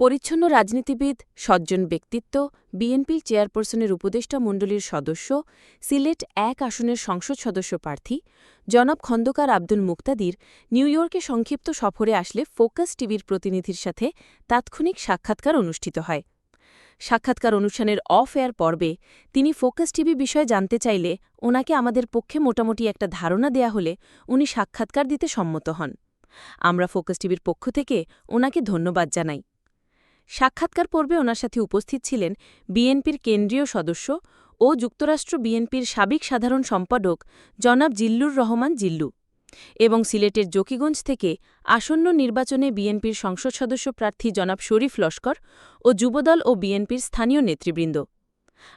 পরিচ্ছন্ন রাজনীতিবিদ, সজ্জন ব্যক্তিত্ব, বিএনপির চেয়ারপারসনের উপদেষ্টা মণ্ডলীর সদস্য, সিলেট এক আসনের সংসদ সদস্য প্রার্থী, জনাব খন্দকার আব্দুল মুক্তাদির নিউ ইয়র্কে সংক্ষিপ্ত সফরে আসলে ফোকাস টিভির প্রতিনিধির সাথে তাৎক্ষণিক সাক্ষাৎকার অনুষ্ঠিত হয়। সাক্ষাৎকার অনুষ্ঠানের অফ এয়ার পর্বে তিনি ফোকাস টিভি বিষয়ে জানতে চাইলে ওনাকে আমাদের পক্ষে মোটামুটি একটা ধারণা দেয়া হলে উনি সাক্ষাৎকার দিতে সম্মত হন। আমরা ফোকাস টিভির পক্ষ থেকে ওনাকে ধন্যবাদ জানাই। সাক্ষাৎকার পর্বে ওনার সাথে উপস্থিত ছিলেন বিএনপির কেন্দ্রীয় সদস্য ও যুক্তরাষ্ট্র বিএনপির সাবেক সাধারণ সম্পাদক জনাব জিল্লুর রহমান জিল্লু। এবং সিলেটের জকিগঞ্জ থেকে আসন্ন নির্বাচনে বিএনপির সংসদ সদস্য প্রার্থী জনাব শরীফ লস্কর ও যুবদল ও বিএনপির স্থানীয় নেতৃবৃন্দ।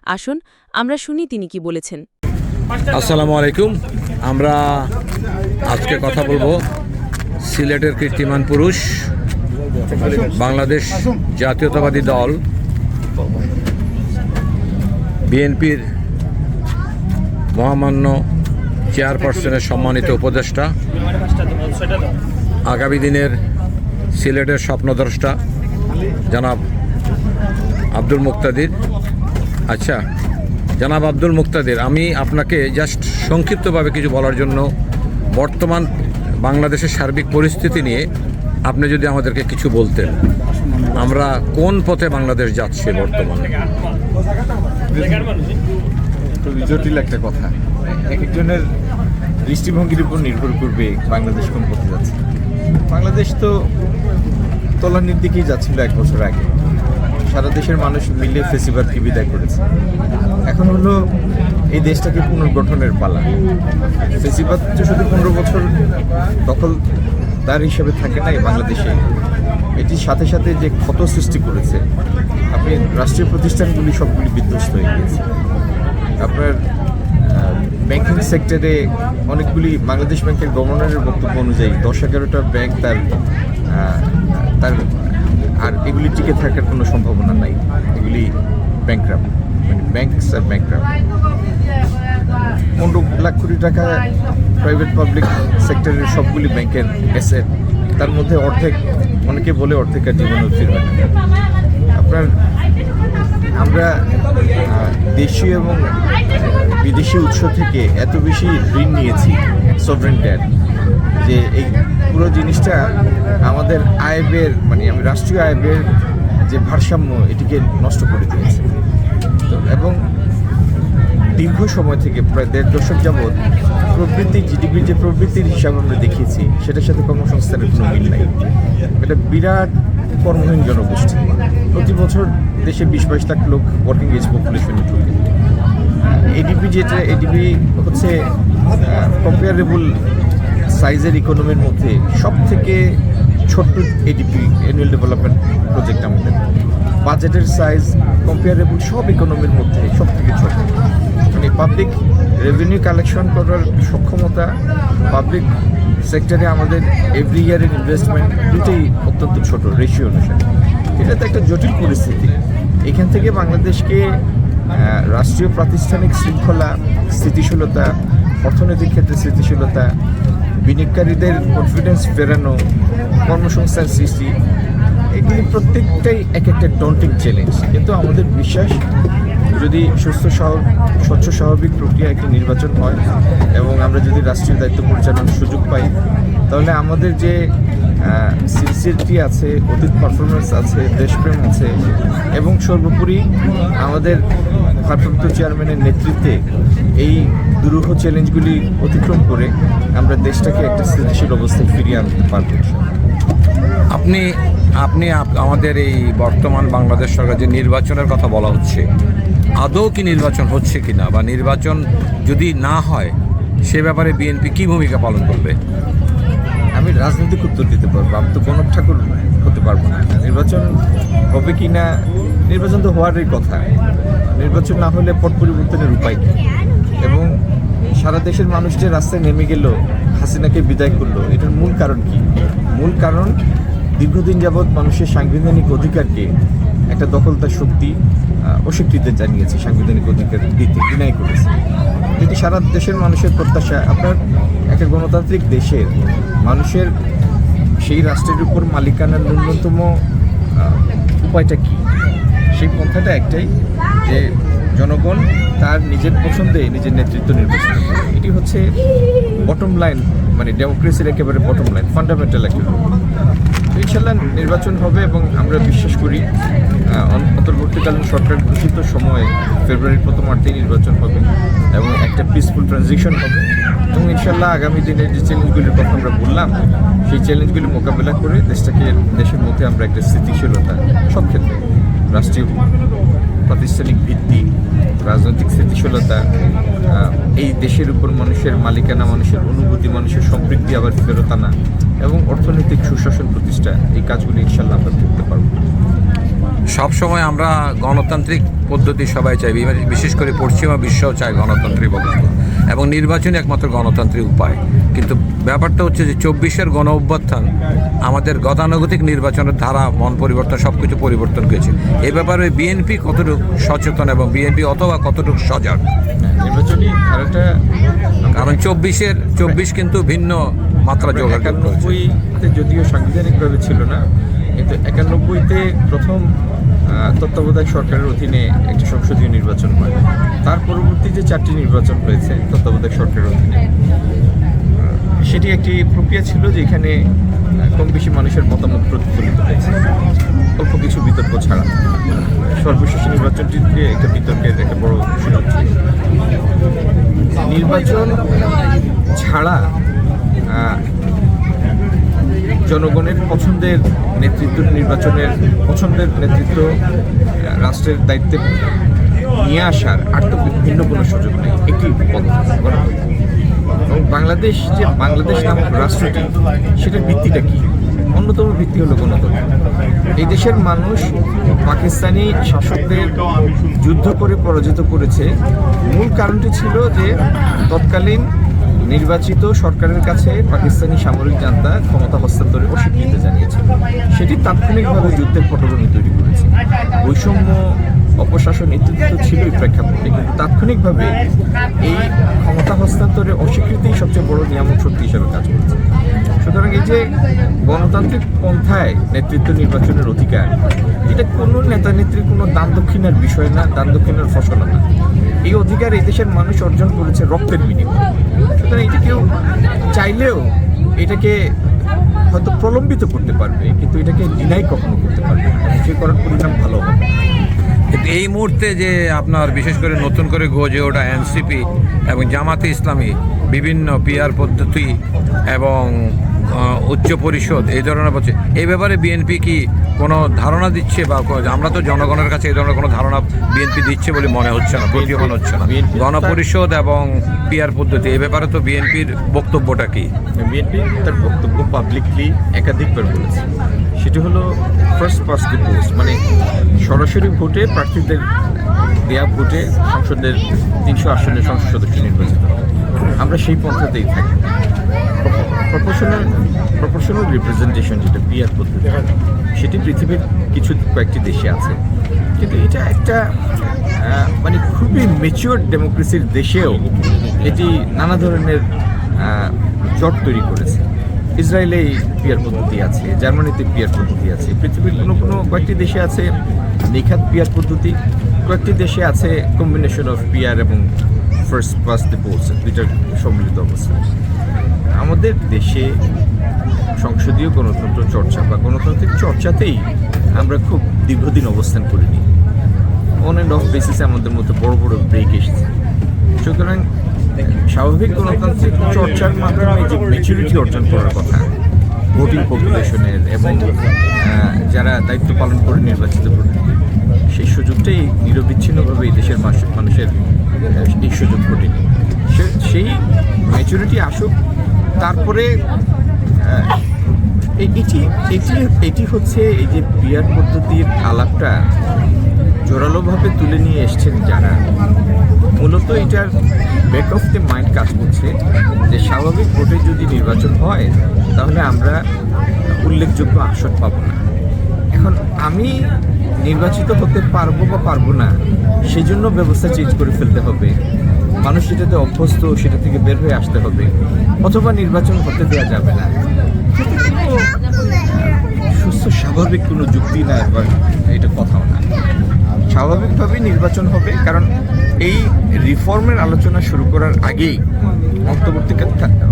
আসুন, আমরা শুনি তিনি কি বলেছেন। আসসালামু আলাইকুম। আমরা আজকে কথা বলব সিলেটের কীর্তিমান পুরুষ বাংলাদেশ জাতীয়তাবাদী দল বিএনপির মহামান্য চেয়ারপারসনের সম্মানিত উপদেষ্টা। আগামী দিনের সিলেটের স্বপ্নদ্রষ্টা, জনাব আব্দুল মুক্তাদির। আচ্ছা জনাব আব্দুল মুক্তাদির, আমি আপনাকে জাস্ট সংক্ষিপ্তভাবে কিছু বলার জন্য বর্তমান বাংলাদেশের সার্বিক পরিস্থিতি নিয়ে আপনি যদি আমাদেরকে কিছু বলতেন, আমরা কোন পথে বাংলাদেশ যাচ্ছে বর্তমানে? জটিল একটা কথা। এক একজনের দৃষ্টিভঙ্গির উপর নির্ভর করবে বাংলাদেশ কোন পথে যাচ্ছে। বাংলাদেশ তো তলানির দিকেই যাচ্ছিল এক বছর আগে। সারা দেশের মানুষ মিলে ফেসিবাদকে বিদায় করেছে। এখন হলো এই দেশটাকে পুনর্গঠনের পালা। ফেসিবাদ তো শুধু পনেরো বছর দখল তার হিসেবে থাকে নাই বাংলাদেশে। এটির সাথে সাথে যে ক্ষত সৃষ্টি করেছে, আপনি রাষ্ট্রীয় প্রতিষ্ঠানগুলি সবগুলি বিধ্বস্ত হয়ে গিয়েছে। আপনার ব্যাংকিং সেক্টরে অনেকগুলি বাংলাদেশ ব্যাংকের গভর্নরের বক্তব্য অনুযায়ী দশ এগারোটা ব্যাংক তার তার, আর এগুলি টিকে থাকার কোনো সম্ভাবনা নাই। এগুলি ব্যাংক্রাপ মানে ব্যাংকস আর ব্যাংক্রাপ পনেরো লাখ কোটি টাকা প্রাইভেট পাবলিক সেক্টরের সবগুলি ব্যাংকের অ্যাসেট তার মধ্যে অর্ধেক, অনেকে বলে অর্ধেক আর জীবনে না। আপনার আমরা দেশীয় এবং বিদেশি উৎস থেকে এত বেশি ঋণ নিয়েছি সভরেন ডেট যে এই পুরো জিনিসটা আমাদের আয় ব্যয়ের মানে আমি রাষ্ট্রীয় আয় ব্যয়ের যে ভারসাম্য, এটিকে নষ্ট করে দিয়েছে। তো এবং দীর্ঘ সময় থেকে, প্রায় দেড় দশক যাবৎ প্রবৃদ্ধি জিডিপির যে প্রবৃত্তির হিসাব আমরা দেখিয়েছি, সেটার সাথে কর্মসংস্থানের কোনো মিল নাই। এটা বিরাট কর্মহীন জনগোষ্ঠী প্রতি বছর দেশে বিশ বাইশ লাখ লোক ওয়ার্কিং এজ পপুলেশনে ঢুকে। এডিপি যেটা এডিপি হচ্ছে কম্পেয়ারেবল সাইজের ইকোনমির মধ্যে সব থেকে ছোট্ট এডিপি অ্যানুয়াল ডেভেলপমেন্ট প্রজেক্ট আমাদের। বাজেটের সাইজ কম্পেয়ারেবল সব ইকোনমির মধ্যে সব থেকে ছোট। মানে পাবলিক রেভিনিউ কালেকশন করার সক্ষমতা পাবলিক সেক্টরে আমাদের এভরি ইয়ারের ইনভেস্টমেন্ট দুটোই অত্যন্ত ছোট রেশিও অনুসারে। এটা তো একটা জটিল পরিস্থিতি। এখান থেকে বাংলাদেশকে রাষ্ট্রীয় প্রাতিষ্ঠানিক শৃঙ্খলা, স্থিতিশীলতা, অর্থনৈতিক ক্ষেত্রে স্থিতিশীলতা, বিনিয়োগকারীদের কনফিডেন্স ফেরানো, কর্মসংস্থান সৃষ্টি, এগুলি প্রত্যেকটাই এক একটা ডন্টিং চ্যালেঞ্জ কিন্তু আমাদের বিশ্বাস, যদি সুস্থ স্বচ্ছ স্বাভাবিক প্রক্রিয়া একটি নির্বাচন হয়, এবং আমরা যদি রাষ্ট্রীয় দায়িত্ব পরিচালনার সুযোগ পাই, তাহলে আমাদের যে সিনসিয়ারিটি আছে, অতীত পারফরমেন্স আছে, দেশপ্রেম আছে এবং সর্বোপরি আমাদের ভারপ্রাপ্ত চেয়ারম্যানের নেতৃত্বে এই দুরূহ চ্যালেঞ্জগুলি অতিক্রম করে আমরা দেশটাকে একটা স্থিতিশীল অবস্থায় ফিরিয়ে আনতে পারব। আপনি আপনি আপ- আমাদের এই বর্তমান বাংলাদেশ সরকার যে নির্বাচনের কথা বলা হচ্ছে, আদৌ কি নির্বাচন হচ্ছে কিনা বা নির্বাচন যদি না হয়, সে ব্যাপারে বিএনপি কি ভূমিকা পালন করবে আমি রাজনৈতিক উত্তর দিতে পারব, আমি তো গণক ঠাকুর হতে পারব না। নির্বাচন হবে কি না, নির্বাচন তো হওয়ারই কথা। নির্বাচন না হলে পট পরিবর্তনের উপায় কি? এবং সারা দেশের মানুষ যে রাস্তায় নেমে গেল, হাসিনাকে বিদায় করল, এটার মূল কারণ কি? মূল কারণ, দীর্ঘদিন যাবৎ মানুষের সাংবিধানিক অধিকারকে একটা দখলদার শক্তি অস্বীকৃতি জানিয়েছে, সাংবিধানিক অধিকার দিতে ডিনাই করেছে। যেটি সারা দেশের মানুষের প্রত্যাশা, আপনার একটা গণতান্ত্রিক দেশের মানুষের সেই রাষ্ট্রের উপর মালিকানার ন্যূনতম উপায়টা কি? সেই পন্থাটা একটাই যে জনগণ তার নিজের পছন্দে নিজের নেতৃত্ব নির্বাচন। এটি হচ্ছে বটম লাইন মানে ডেমোক্রেসির একেবারে বটম লাইন ফান্ডামেন্টাল একটা ইনশাল্লাহ নির্বাচন হবে এবং আমরা বিশ্বাস করি অন্তর্বর্তীকালীন সরকার ঘোষিত সময়ে ফেব্রুয়ারির প্রথম অর্থেই নির্বাচন হবে এবং একটা পিসফুল ট্রানজিশন হবে। এবং ইনশাল্লাহ আগামী দিনের যে চ্যালেঞ্জগুলির কথা আমরা বললাম, সেই চ্যালেঞ্জগুলি মোকাবেলা করে দেশটাকে, দেশের মধ্যে আমরা একটা স্থিতিশীলতা সব ক্ষেত্রে, রাষ্ট্রীয় প্রাতিষ্ঠানিক ভিত্তি, রাজনৈতিক স্থিতিশীলতা এই দেশের উপর মানুষের মালিকানা, মানুষের অনুভূতি, মানুষের সম্পৃক্তি আবার ফেরত আনা এবং অর্থনৈতিক সুশাসন প্রতিষ্ঠা, এই কাজগুলি ইনশাল্লাহ আমরা করতে পারব। সবসময় আমরা গণতান্ত্রিক পদ্ধতি সবাই চাই বিশেষ করে পশ্চিমা বিশ্বও চায় গণতান্ত্রিক ব্যবস্থা এবং নির্বাচনই একমাত্র গণতান্ত্রিক উপায়। কিন্তু ব্যাপারটা হচ্ছে যে চব্বিশের গণ অভ্যুত্থান আমাদের গতানুগতিক নির্বাচনের ধারা মন পরিবর্তন সব কিছু পরিবর্তন করেছে। এ ব্যাপারে বিএনপি কতটুকু সচেতন এবং বিএনপি অথবা কতটুকু সজাগ? কারণ চব্বিশের চব্বিশ কিন্তু ভিন্ন মাত্রা যোগাযোগ করেছে। যদিও সাংবিধানিকভাবে ছিল না কিন্তু একানব্বইতে প্রথম তত্ত্বাবধায়ক সরকারের অধীনে একটি সংসদীয় নির্বাচন হয়। তার পরবর্তী যে চারটি নির্বাচন হয়েছে তত্ত্বাবধায়ক সরকারের অধীনে সেটি একটি প্রক্রিয়া ছিল যেখানে কম বেশি মানুষের মতামত প্রতিফলিত হয়েছে। অল্প কিছু বিতর্ক ছাড়া। সর্বশেষ নির্বাচনটিতে একটা বিতর্কের একটা বড় সুযোগ ছিল। নির্বাচন ছাড়া জনগণের পছন্দের নেতৃত্ব, নির্বাচনের পছন্দের নেতৃত্ব, রাষ্ট্রের দায়িত্বে নিয়ে আসার আর তো ভিন্ন কোনো সুযোগ নেই। একটি গণতন্ত্র। এবং বাংলাদেশ যে বাংলাদেশ নামক রাষ্ট্রটি, সেটার ভিত্তিটা কি? অন্যতম ভিত্তি হলো গণতন্ত্র। এই দেশের মানুষ পাকিস্তানি শাসকদের যুদ্ধ করে পরাজিত করেছে। মূল কারণটি ছিল যে তৎকালীন নির্বাচিত সরকারের কাছে পাকিস্তানি সামরিক জান্তা ক্ষমতা হস্তান্তরে অস্বীকৃতি জানিয়েছে। সেটি তাৎক্ষণিকভাবে যুদ্ধের পটভূমি তৈরি করেছে। বৈষম্য অপশাসন ইত্যাদি তো ছিলই প্রেক্ষাপটে, কিন্তু তাৎক্ষণিকভাবে এই ক্ষমতা হস্তান্তরে অস্বীকৃতি সবচেয়ে বড় নিয়ামক শক্তি হিসেবে কাজ করেছে। সুতরাং এই যে গণতান্ত্রিক পন্থায় নেতৃত্ব নির্বাচনের অধিকার, এটা কোনো নেতা নেত্রীর কোনো দান দক্ষিণার বিষয় না, দান দক্ষিণার ফসল না। এই অধিকার এই দেশের মানুষ অর্জন করেছে রক্তের বিনিময়ে। সুতরাং এটা কেউ চাইলেও এটাকে হয়তো প্রলম্বিত করতে পারবে, কিন্তু এটাকে ডিনাই কখনো করতে পারবে না। সে করার পরিণাম ভালো হবে। কিন্তু এই মুহূর্তে যে আপনার বিশেষ করে নতুন করে গজে ওঠা এনসিপি এবং জামাতে ইসলামী বিভিন্ন পিআর পদ্ধতি এবং উচ্চ পরিষদ এই ধরনের বলছে এই ব্যাপারে বিএনপি কি কোনো ধারণা দিচ্ছে বা আমরা তো জনগণের কাছে এই ধরনের কোনো ধারণা বিএনপি দিচ্ছে বলে মনে হচ্ছে না প্রতীয়মান হচ্ছে না। গণপরিষদ এবং পিআর পদ্ধতি এই ব্যাপারে তো বিএনপির বক্তব্যটা কি? বিএনপি তার বক্তব্য পাবলিকলি একাধিকবার বলেছে। সেটি হলো ফার্স্ট পাস দি পোস্ট মানে সরাসরি ভোটে প্রার্থীদের দেয়া ভোটে সংসদের তিনশো আসনের সংসদ সদস্য নির্বাচিত আমরা সেই পন্থাতেই থাকি। প্রপোর্শনাল প্রপোর্শনাল রিপ্রেজেন্টেশন যেটা পিয়ার পদ্ধতি, সেটি পৃথিবীর কিছু কয়েকটি দেশে আছে। কিন্তু এটা একটা মানে খুবই মেচিওর ডেমোক্রেসির দেশেও এটি নানা ধরনের জট তৈরি করেছে। ইসরায়েলে পিয়ার পদ্ধতি আছে, জার্মানিতে পিয়ার পদ্ধতি আছে, পৃথিবীর কোনো কোনো কয়েকটি দেশে আছে নিখাত পিয়ার পদ্ধতি, কয়েকটি দেশে আছে কম্বিনেশন অফ পিয়ার এবং ফার্স্ট পাস দি পোস্ট দুইটার সম্মিলিত অবস্থা। আমাদের দেশে সংসদীয় গণতন্ত্র চর্চা বা গণতান্ত্রিক চর্চাতেই আমরা খুব দীর্ঘদিন অবস্থান করিনি। অন অ্যান্ড অফ বেসিসে আমাদের মধ্যে বড় বড় ব্রেক এসেছে। সুতরাং স্বাভাবিক গণতান্ত্রিক চর্চার মাধ্যমে যে ম্যাচুরিটি অর্জন করার কথা ভোটিং পপুলেশনের এবং যারা দায়িত্ব পালন করে নির্বাচিত প্রতিনিধি সেই সুযোগটাই নিরবিচ্ছিন্নভাবে এই দেশের মানুষ- মানুষের এই সুযোগ ঘটেনি। সেই ম্যাচুরিটি আসুক, তারপরে এটি এটি এটি হচ্ছে এই যে বিয়ার পদ্ধতির আলাপটা জোরালোভাবে তুলে নিয়ে এসছেন যারা। মূলত এটার ব্যাক অফ দ্য মাইন্ড কাজ করছে যে স্বাভাবিক ভোটে যদি নির্বাচন হয়, তাহলে আমরা উল্লেখযোগ্য আসন পাব না। এখন আমি নির্বাচিত হতে পারব বা পারব না সেই জন্য ব্যবস্থা চেঞ্জ করে ফেলতে হবে। মানুষ যেটাতে অভ্যস্ত, সেটা থেকে বের হয়ে আসতে হবে, অথবা নির্বাচন হতে দেওয়া যাবে না। সুস্থ স্বাভাবিক কোনো যুক্তি না এবার এটা কথাও না। স্বাভাবিকভাবেই নির্বাচন হবে, কারণ এই রিফর্মের আলোচনা শুরু করার আগেই অন্তর্বর্তী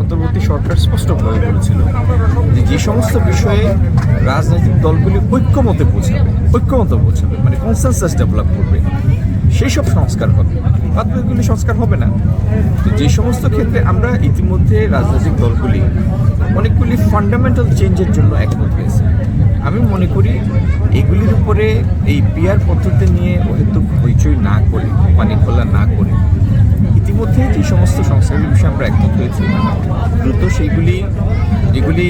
অন্তর্বর্তী সরকার স্পষ্টভাবে বলেছিল যে যে সমস্ত বিষয়ে রাজনৈতিক দলগুলি ঐক্যমতে পৌঁছাবে ঐক্যমতে পৌঁছাবে মানে কনসেনসাস ডেভেলপ করবে, সেই সব সংস্কার হবে। বাদবাকিগুলি সংস্কার হবে না। তো যে সমস্ত ক্ষেত্রে আমরা ইতিমধ্যে রাজনৈতিক দলগুলি অনেকগুলি ফান্ডামেন্টাল চেঞ্জের জন্য একমত আমি মনে করি এগুলির উপরে এই পিয়ার পদ্ধতি নিয়ে অহেতুক হইচই না করে, পানি খোলা না করে, ইতিমধ্যে যে সমস্ত সংস্কারের বিষয়ে আমরা একমত হয়েছি, দ্রুত সেইগুলি, যেগুলি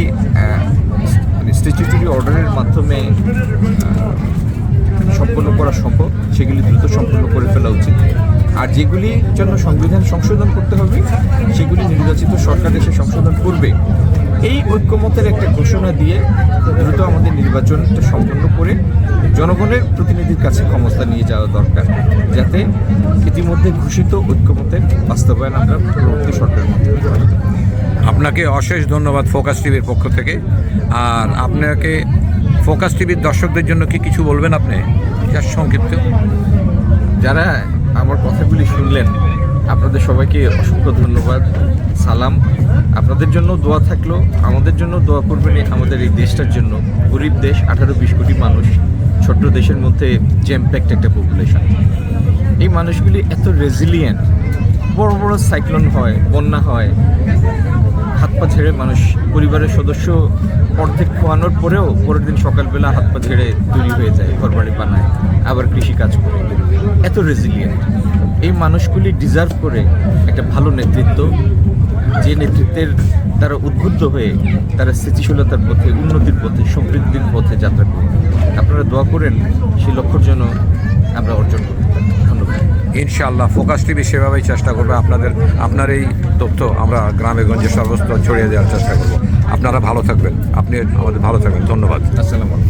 মানে স্ট্যাচুটরি অর্ডারের মাধ্যমে সম্পন্ন করা সম্ভব, সেগুলি দ্রুত সম্পন্ন করে ফেলা উচিত। আর যেগুলি জন্য সংবিধান সংশোধন করতে হবে, সেগুলি নির্বাচিত সরকার এসে সংশোধন করবে। এই ঐক্যমতের একটা ঘোষণা দিয়ে দ্রুত আমাদের নির্বাচনটা সম্পন্ন করে জনগণের প্রতিনিধির কাছে ক্ষমতা নিয়ে যাওয়া দরকার যাতে ইতিমধ্যে ঘোষিত ঐক্যমতের বাস্তবায়ন আমরা পরবর্তী সরকারের মধ্যে আপনাকে অশেষ ধন্যবাদ ফোকাস টিভির পক্ষ থেকে। আর আপনাকে ফোকাস টিভির দর্শকদের জন্য কি কিছু বলবেন আপনি? জাস্ট সংক্ষিপ্ত। যারা আমার কথাগুলি শুনলেন আপনাদের সবাইকে অসংখ্য ধন্যবাদ। সালাম। আপনাদের জন্য দোয়া থাকল, আমাদের জন্য দোয়া করবেন আমাদের এই দেশটার জন্য। গরিব দেশ, আঠারো বিশ কোটি মানুষ, ছোট্ট দেশের মধ্যে জ্যাম্প্যাক্ট একটা পপুলেশন এই মানুষগুলি এত রেজিলিয়েন্ট বড় বড় সাইক্লোন হয়, বন্যা হয়। হাত পা ছেড়ে মানুষ, পরিবারের সদস্য অর্ধেক খোয়ানোর পরেও পরের দিন সকালবেলা হাত পা ছেড়ে তৈরি হয়ে যায়, ঘরবাড়ি বানায়, আবার কৃষি কাজ করে। এত রেজিলিয়েন্ট এই মানুষগুলি ডিজার্ভ করে একটা ভালো নেতৃত্ব যে নেতৃত্বের তারা উদ্বুদ্ধ হয়ে তারা স্থিতিশীলতার পথে উন্নতির পথে সমৃদ্ধির পথে যাত্রা করবে। আপনারা দোয়া করেন সেই লক্ষ্যর জন্য আমরা অর্জন করতে ধন্যবাদ। ইনশাআল্লাহ ফোকাস টিভি সেভাবেই চেষ্টা করবে। আপনাদের আপনার এই তথ্য আমরা গ্রামে গঞ্জে সর্বস্তর ছড়িয়ে দেওয়ার চেষ্টা করব। আপনারা ভালো থাকবেন। আপনি আমাদের ভালো থাকবেন। ধন্যবাদ। আসসালামু আলাইকুম।